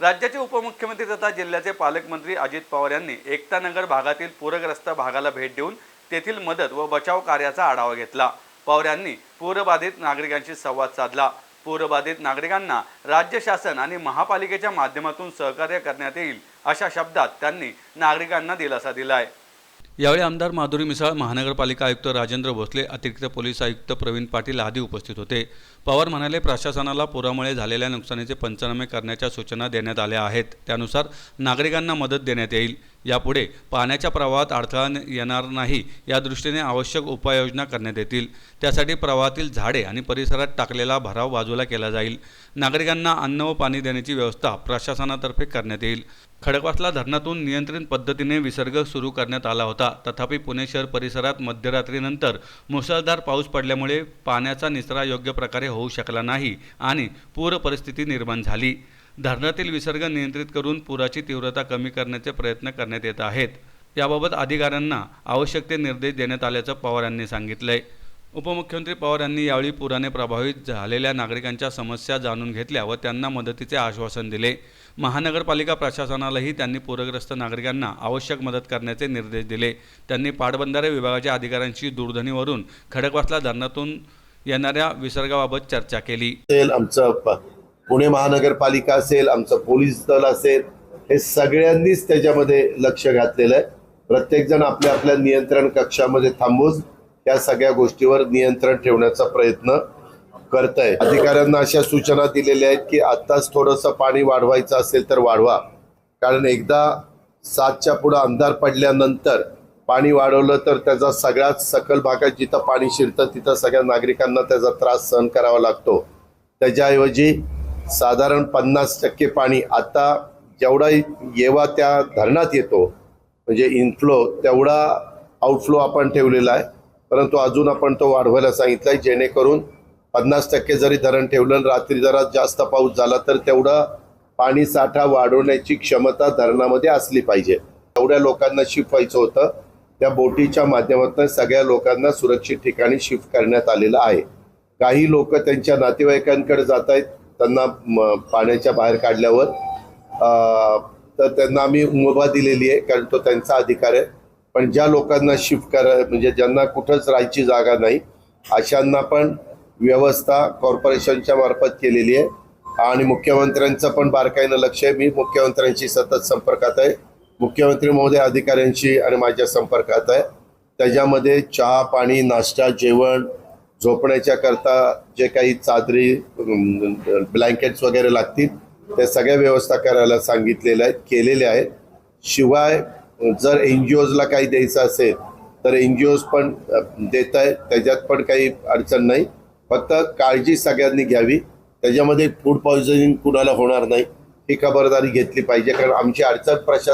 राज्याचे उपमुख्यमंत्री तथा जिल्ह्याचे पालकमंत्री अजित पवार यांनी एकतानगर भागातील पूरग्रस्त भागाला भेट देऊन तेथील मदत व बचाव कार्याचा आढावा घेतला. पवार यांनी पूरबाधित नागरिकांशी संवाद साधला. पूरबाधित नागरिकांना राज्य शासन आणि महापालिकेच्या माध्यमातून सहकार्य करण्यात येईल अशा शब्दात त्यांनी नागरिकांना दिलासा दिलाय. यावेळी आमदार माधुरी मिसाळ महानगरपालिका आयुक्त राजेंद्र भोसले अतिरिक्त पोलीस आयुक्त प्रवीण पाटील आदी उपस्थित होते. पवार म्हणाले प्रशासनाला पुरामुळे झालेल्या नुकसानीचे पंचनामे करण्याच्या सूचना देण्यात आल्या आहेत. त्यानुसार नागरिकांना मदत देण्यात येईल. यापुढे पाण्याच्या प्रवाहात अडथळा येणार नाही या दृष्टीने आवश्यक उपाययोजना करण्यात येतील. त्यासाठी प्रवाहातील झाडे आणि परिसरात टाकलेला भराव बाजूला केला जाईल. नागरिकांना अन्न व पाणी देण्याची व्यवस्था प्रशासनातर्फे करण्यात येईल. खडकवासला धरणातून नियंत्रित पद्धतीने विसर्ग सुरू करण्यात आला होता. तथापि पुणे शहर परिसरात मध्यरात्रीनंतर मुसळधार पाऊस पडल्यामुळे पाण्याचा निचरा योग्य प्रकारे होऊ शकला नाही आणि पूर परिस्थिती निर्माण झाली. धरणातील विसर्ग नियंत्रित करून पुराची तीव्रता कमी करण्याचे प्रयत्न करण्यात येत आहेत. याबाबत अधिकाऱ्यांना आवश्यक ते निर्देश देण्यात आल्याचं पवार यांनी सांगितलंय. उपमुख्यमंत्री पवार यांनी यावेळी पुराने प्रभावित झालेल्या नागरिकांच्या समस्या जाणून घेतल्या व त्यांना मदतीचे आश्वासन दिले. महानगरपालिका प्रशासनालाही त्यांनी पूरग्रस्त नागरिकांना आवश्यक मदत करण्याचे निर्देश दिले. त्यांनी पाटबंधारे विभागाच्या अधिकाऱ्यांशी दूरध्वनीवरून खडकवासला धरणातून येणाऱ्या विसर्गाबाबत चर्चा केली. आमचं पुणे महानगरपालिका असेल आमचं पोलीस दल असेल हे सगळ्यांनीच त्याच्यामध्ये लक्ष घातलेलं आहे. प्रत्येकजण आपल्या आपल्या नियंत्रण कक्षामध्ये थांबून या सगळ्या गोष्टीवर नियंत्रण ठेवण्याचा प्रयत्न करत आहे अधिकाऱ्यांना अशा सूचना दिलेल्या आहेत की आत्ताच थोडंसं पाणी वाढवायचं असेल तर वाढवा. कारण एकदा सातच्या पुढं अंधार पडल्यानंतर पाणी वाढवलं तर त्याचा सगळ्यात सकल भागात जिथं पाणी शिरतं तिथं सगळ्या नागरिकांना त्याचा त्रास सहन करावा लागतो. त्याच्याऐवजी साधारण पन्नास टक्के पाणी आता जेवढा येवा त्या धरणात येतो म्हणजे इनफ्लो तेवढा आउटफ्लो आपण ठेवलेला आहे. परंतु अजून आपण तो वाढवायला सांगितलाय जेणेकरून पन्नास टक्के जरी धरण ठेवलं रात्री जरा जास्त पाऊस झाला तर तेवढा पाणी साठा वाढवण्याची क्षमता धरणामध्ये असली पाहिजे. तेवढ्या लोकांना शिफ्ट व्हायचं होतं. त्या बोटीच्या माध्यमातून सगळ्या लोकांना सुरक्षित ठिकाणी शिफ्ट करण्यात आलेलं आहे. काही लोक त्यांच्या नातेवाईकांकडे जात आहेत त्यांना म, पाण्याच्या बाहेर काढल्यावर तर त्यांना आम्ही मुभा दिलेली आहे कारण तो त्यांचा अधिकार आहे. पण ज्या लोकांना शिफ्ट करा म्हणजे ज्यांना कुठंच राहायची जागा नाही अशांना पण व्यवस्था कॉर्पोरेशनच्या मार्फत केलेली आहे. आणि मुख्यमंत्र्यांचं पण बारकाईनं लक्ष आहे. मी मुख्यमंत्र्यांशी सतत संपर्कात आहे. मुख्यमंत्री महोदय अधिकाऱ्यांशी आणि माझ्या संपर्कात आहे. त्याच्यामध्ये चहा पाणी नाश्ता जेवण झोपण्याच्या करता जे काही चादरी ब्लँकेट्स वगैरे लागतील त्या सगळ्या व्यवस्था करायला सांगितलेल्या आहेत केलेल्या आहेत. शिवाय जर एन जी ओजला काही द्यायचं असेल तर एन जी ओज पण देत आहे त्याच्यात पण काही अडचण नाही. फक्त काळजी सगळ्यांनी घ्यावी. त्याच्यामध्ये फूड पॉयझनिंग कुणाला होणार नाही ही खबरदारी घेतली पाहिजे. कारण आमची अडचण प्रशासन